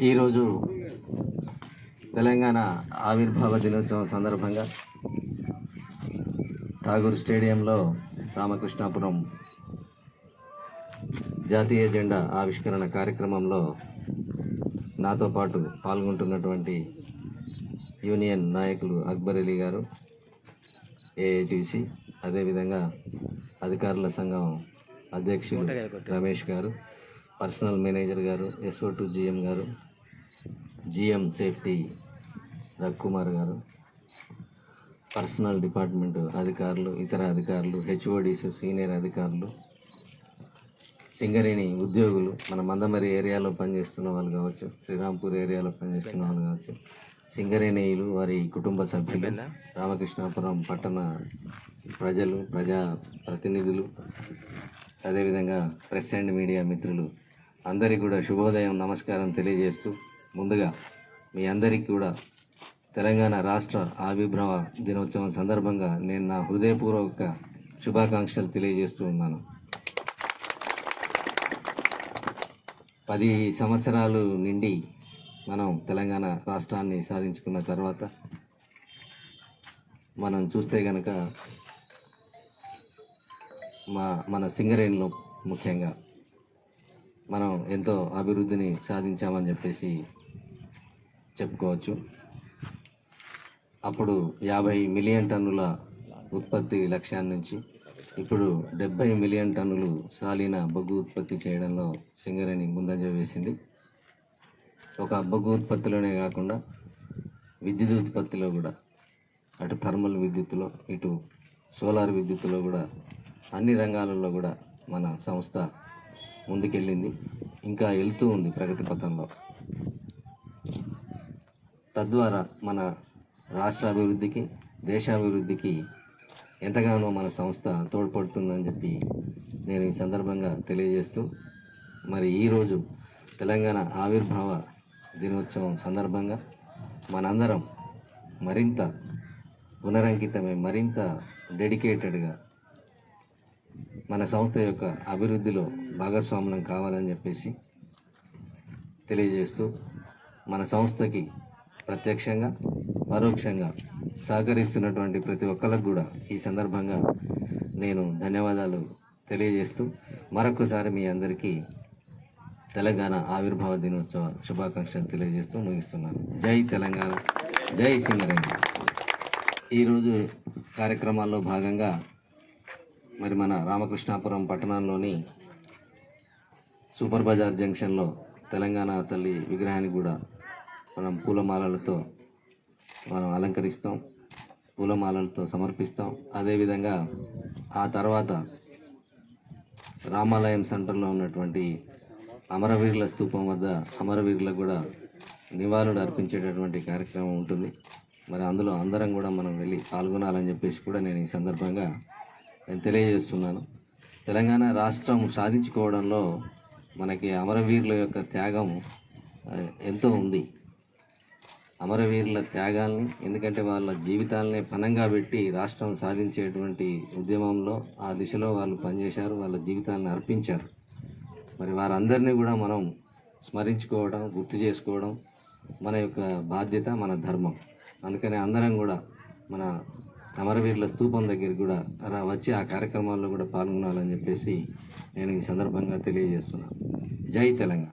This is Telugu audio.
ఈరోజు తెలంగాణ ఆవిర్భావ దినోత్సవం సందర్భంగా ఠాగూర్ స్టేడియంలో రామకృష్ణాపురం జాతీయ జెండా ఆవిష్కరణ కార్యక్రమంలో నాతో పాటు పాల్గొంటున్నటువంటి యూనియన్ నాయకులు అక్బర్ అలీ గారు ఏఐటీసీ అదేవిధంగా అధికారుల సంఘం అధ్యక్షుడు రమేష్ గారు పర్సనల్ మేనేజర్ గారు ఎస్ఓ టు జిఎం గారు జిఎం సేఫ్టీ రవికుమార్ గారు పర్సనల్ డిపార్ట్మెంట్ అధికారులు ఇతర అధికారులు హెచ్ఓడిస్ సీనియర్ అధికారులు సింగరేణి ఉద్యోగులు మన మందమరి ఏరియాలో పనిచేస్తున్న వాళ్ళు కావచ్చు శ్రీరాంపూర్ ఏరియాలో పనిచేస్తున్న వాళ్ళు కావచ్చు సింగరేణియులు వారి కుటుంబ సభ్యులు రామకృష్ణాపురం పట్టణ ప్రజలు ప్రజా ప్రతినిధులు అదేవిధంగా ప్రెస్ అండ్ మీడియా మిత్రులు అందరికీ కూడా శుభోదయం నమస్కారం తెలియజేస్తూ ముందుగా మీ అందరికీ కూడా తెలంగాణ రాష్ట్ర ఆవిర్భావ దినోత్సవం సందర్భంగా నేను నా హృదయపూర్వక శుభాకాంక్షలు తెలియజేస్తూ ఉన్నాను. పది సంవత్సరాలు నిండి మనం తెలంగాణ రాష్ట్రాన్ని సాధించుకున్న తర్వాత మనం చూస్తే కనుక మా మన సింగరేణిలో ముఖ్యంగా మనం ఎంతో అభివృద్ధిని సాధించామని చెప్పేసి చెప్పుకోవచ్చు. అప్పుడు యాభై మిలియన్ టన్నుల ఉత్పత్తి లక్ష్యాన్ని నుంచి ఇప్పుడు డెబ్బై మిలియన్ టన్నులు సాలిన బొగ్గు ఉత్పత్తి చేయడంలో సింగరేణి ముందంజ వేసింది. ఒక బొగ్గు ఉత్పత్తిలోనే కాకుండా విద్యుత్ ఉత్పత్తిలో కూడా అటు థర్మల్ విద్యుత్తులో ఇటు సోలార్ విద్యుత్తులో కూడా అన్ని రంగాలలో కూడా మన సంస్థ ముందుకెళ్ళింది. ఇంకా వెళ్తూ ఉంది ప్రగతి పథంలో. తద్వారా మన రాష్ట్ర అభివృద్ధికి దేశాభివృద్ధికి ఎంతగానో మన సంస్థ తోడ్పడుతుందని చెప్పి నేను ఈ సందర్భంగా తెలియజేస్తూ మరి ఈరోజు తెలంగాణ ఆవిర్భావ దినోత్సవం సందర్భంగా మనందరం మరింత పునరంకితమై మరింత డెడికేటెడ్గా మన సంస్థ యొక్క అభివృద్ధిలో భాగస్వామ్యం కావాలని చెప్పేసి తెలియజేస్తూ మన సంస్థకి ప్రత్యక్షంగా పరోక్షంగా సహకరిస్తున్నటువంటి ప్రతి ఒక్కరికి కూడా ఈ సందర్భంగా నేను ధన్యవాదాలు తెలియజేస్తూ మరొకసారి మీ అందరికీ తెలంగాణ ఆవిర్భావ దినోత్సవ శుభాకాంక్షలు తెలియజేస్తూ ముగిస్తున్నాను. జై తెలంగాణ జై సింగరేణి. ఈరోజు కార్యక్రమాల్లో భాగంగా మరి మన రామకృష్ణాపురం పట్టణంలోని సూపర్ బజార్ జంక్షన్లో తెలంగాణ తల్లి విగ్రహాన్ని కూడా మనం పూలమాలలతో మనం అలంకరిస్తాం పూలమాలలతో సమర్పిస్తాం. అదేవిధంగా ఆ తర్వాత రామాలయం సెంటర్లో ఉన్నటువంటి అమరవీరుల స్తూపం వద్ద అమరవీరులకు కూడా నివాళులు అర్పించేటటువంటి కార్యక్రమం ఉంటుంది. మరి అందులో అందరం కూడా మనం వెళ్ళి పాల్గొనాలని చెప్పేసి కూడా నేను ఈ సందర్భంగా నేను తెలియజేస్తున్నాను. తెలంగాణ రాష్ట్రం సాధించుకోవడంలో మనకి అమరవీరుల యొక్క త్యాగం ఎంతో ఉంది. అమరవీరుల త్యాగాల్ని ఎందుకంటే వాళ్ళ జీవితాలని పనంగా పెట్టి రాష్ట్రం సాధించేటువంటి ఉద్యమంలో ఆ దిశలో వాళ్ళు పనిచేశారు వాళ్ళ జీవితాలను అర్పించారు. మరి వారందరినీ కూడా మనం స్మరించుకోవడం గుర్తు చేసుకోవడం మన యొక్క బాధ్యత మన ధర్మం. అందుకని అందరం కూడా మన అమరవీరుల స్తూపం దగ్గర కూడా రా వచ్చి ఆ కార్యక్రమాల్లో కూడా పాల్గొనాలని చెప్పేసి నేను ఈ సందర్భంగా తెలియజేస్తున్నాను జై తెలంగాణ.